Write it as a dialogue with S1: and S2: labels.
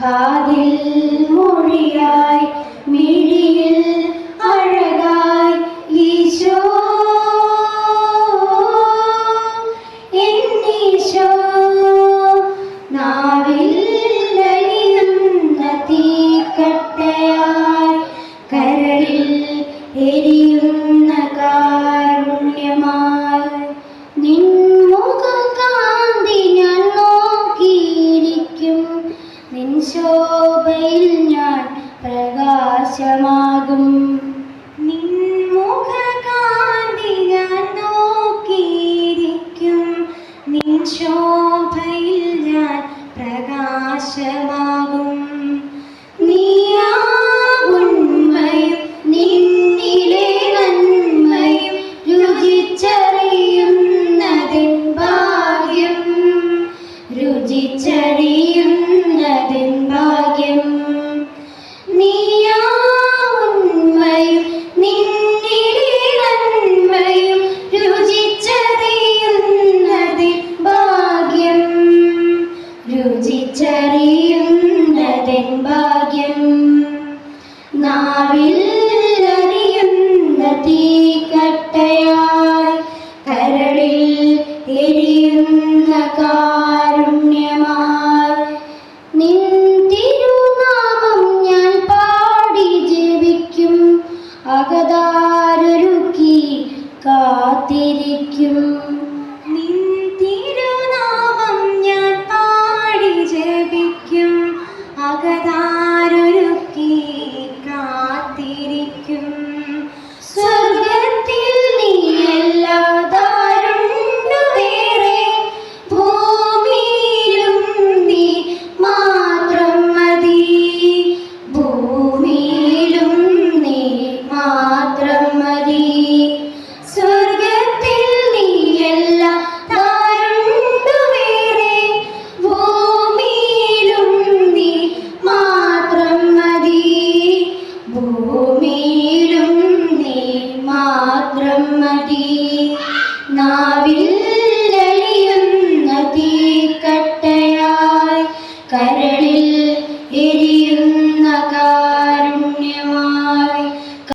S1: കാതിൽ മൊഴിയായി മിഴിയിൽ അഴകായി ഈശോ. എന്നീശോ നാവിൽ ലലിയുന്ന തീക്കട്ടയായി കരളിൽ എരി ശോഭയിൽ ഞാൻ പ്രകാശമാകും.
S2: നിൻമുഖകാന്തി ഞാൻ നോക്കിയിരിക്കും. നിൻ ശോഭയിൽ ഞാൻ പ്രകാശമാകും.
S1: രുചിച്ചറിയുന്നതിൻ ഭാഗ്യം നാവിൽ അറിയുന്ന തീക്കട്ടയായി കരളിൽ എരിയുന്ന കാരുണ്യമായി. നിൻ തിരുനാമം ഞാൻ പാടി ജപിക്കും അകതാരൊരുക്കി കാത്തിരിക്കും. എരിയുന്ന കാ